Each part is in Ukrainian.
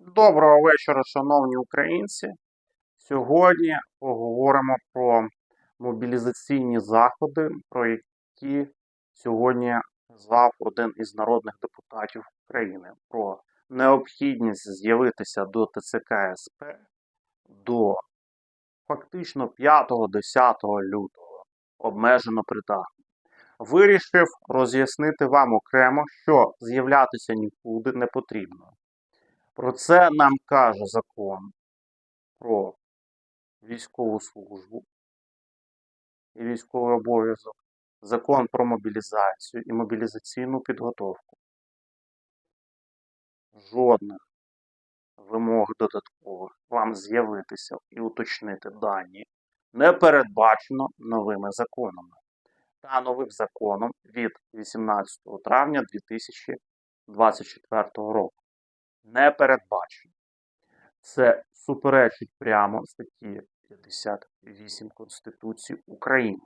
Доброго вечора, шановні українці. Сьогодні поговоримо про мобілізаційні заходи, про які сьогодні звав один із народних депутатів України, про необхідність з'явитися до ТЦК СП до фактично 5-10 лютого, обмежено придатно. Вирішив роз'яснити вам окремо, що з'являтися нікуди не потрібно. Про це нам каже закон про військову службу і військовий обов'язок, закон про мобілізацію і мобілізаційну підготовку. Жодних вимог додаткових вам з'явитися і уточнити дані не передбачено новими законами та новим законом від 18 травня 2024 року не передбачено. Це суперечить прямо статті 58 Конституції України.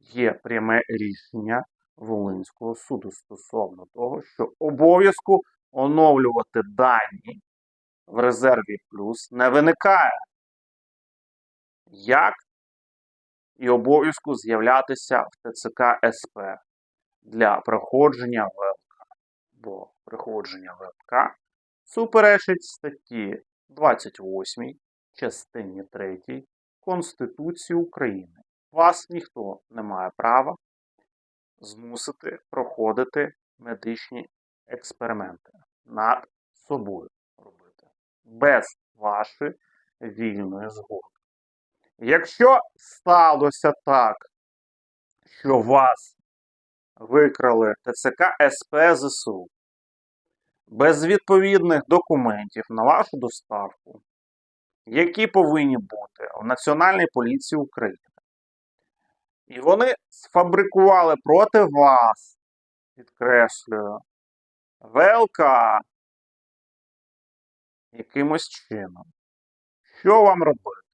Є пряме рішення Волинського суду стосовно того, що обов'язку оновлювати дані в резерві плюс не виникає. Як і обов'язку з'являтися в ТЦК СП для проходження ВЛК. Бо проходження ВЛК суперечить статті 28 частині 3 Конституції України. Вас ніхто не має права змусити проходити медичні експерименти над собою робити без вашої вільної згоди. Якщо сталося так, що вас викрали ТЦК СП ЗСУ без відповідних документів на вашу доставку, які повинні бути в Національній поліції України. І вони сфабрикували проти вас, підкреслюю, ВЛК якимось чином. Що вам робити?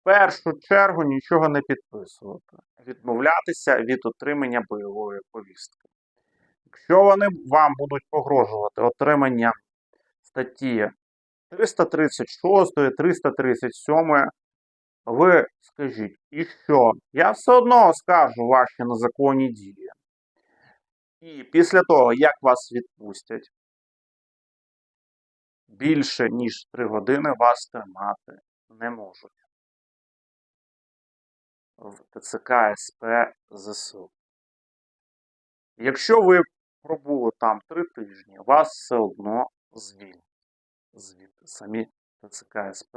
В першу чергу нічого не підписувати, відмовлятися від отримання бойової повістки. Якщо вони вам будуть погрожувати отриманням статті 336, 337, ви скажіть, і що? Я все одно скажу ваші незаконні дії. І після того, як вас відпустять, більше ніж 3 години вас тримати не можуть. В ТЦК СП ЗСУ. Якщо ви пробули там три тижні, вас все одно звільнять звідти самі ТЦК СП.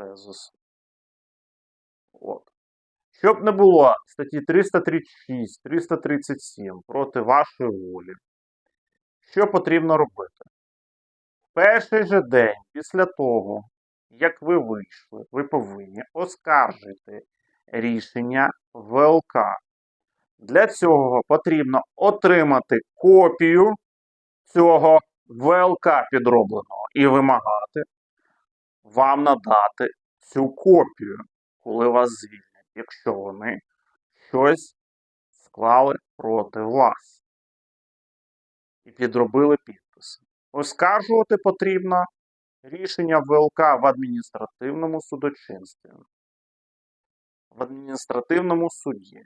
От. Щоб не було статті 336, 337 проти вашої волі, що потрібно робити? В перший же день після того, як ви вийшли, ви повинні оскаржити рішення ВЛК. Для цього потрібно отримати копію цього ВЛК підробленого і вимагати вам надати цю копію, коли вас звільнять, якщо вони щось склали проти вас і підробили підписи. Оскаржувати потрібно рішення ВЛК в адміністративному судочинстві, в адміністративному суді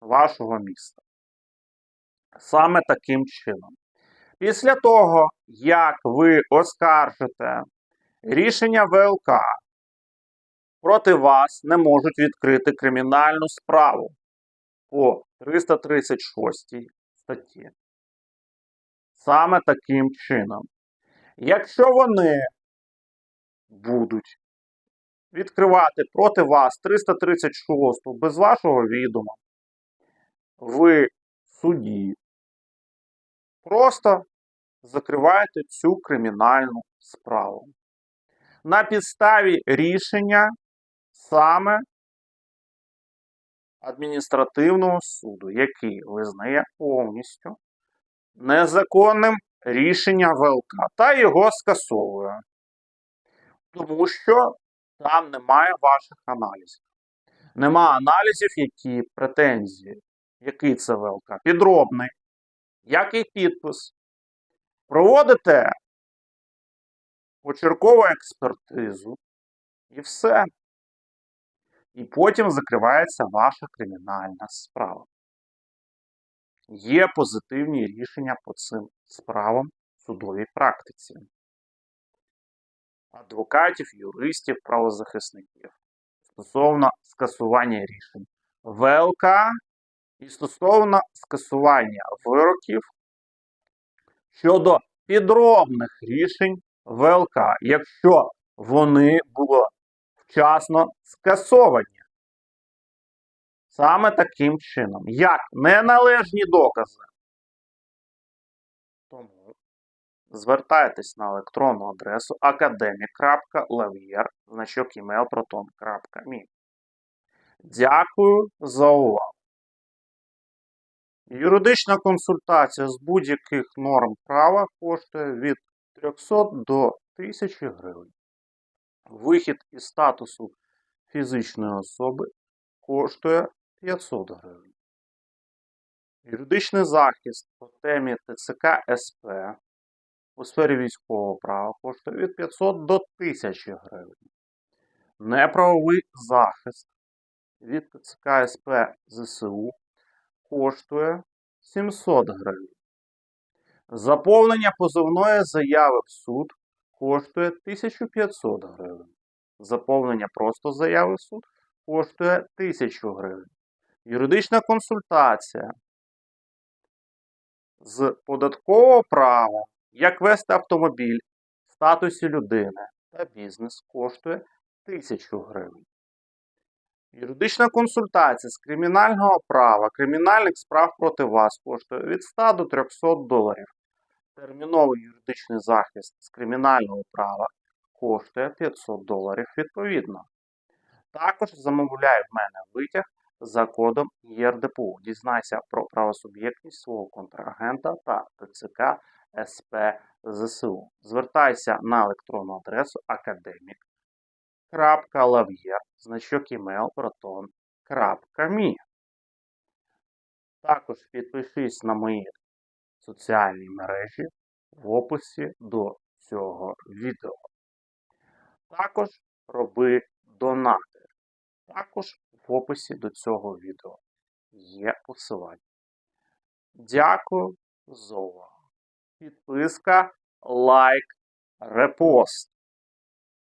вашого міста. Саме таким чином. Після того, як ви оскаржите рішення ВЛК, проти вас не можуть відкрити кримінальну справу по 336 статті. Саме таким чином. Якщо вони будуть відкривати проти вас 336 без вашого відома, в суді просто закриваєте цю кримінальну справу. На підставі рішення саме адміністративного суду, який визнає повністю незаконним рішення ВЛК та його скасовує. Тому що там немає ваших аналізів. Нема аналізів, які претензії, який це ВЛК, підробний, який підпис. Проводите почеркову експертизу і все. І потім закривається ваша кримінальна справа. Є позитивні рішення по цим справам в судовій практиці. Адвокатів, юристів, правозахисників стосовно скасування рішень ВЛК і стосовно скасування вироків щодо підробних рішень ВЛК, якщо вони були вчасно скасовані. Саме таким чином, як неналежні докази. Тому звертайтесь на електронну адресу academic.lavier, значок email Дякую за увагу. Юридична консультація з будь-яких норм права коштує від 300 до 1000 гривень. Вихід із статусу фізичної особи коштує 500 гривень. Юридичний захист по темі ТЦК СП у сфері військового права коштує від 500 до 1000 гривень. Неправовий захист від ТЦК СП ЗСУ коштує 700 гривень. Заповнення позовної заяви в суд коштує 1500 гривень. Заповнення просто заяви в суд коштує 1000 гривень. Юридична консультація з податкового права, як вести автомобіль в статусі людини та бізнес коштує 1000 гривень. Юридична консультація з кримінального права, кримінальних справ проти вас коштує від 100 до 300 доларів. Терміновий юридичний захист з кримінального права коштує 500 доларів відповідно. Також замовляй в мене витяг за кодом ЄРДПУ. Дізнайся про правосуб'єктність свого контрагента та ТЦК СП ЗСУ. Звертайся на електронну адресу academic.lavier, значок email proton.me. Також підпишись на мої соціальні мережі в описі до цього відео. Також роби донати. Також в описі до цього відео є посилання. Дякую за увагу. Підписка, лайк, репост.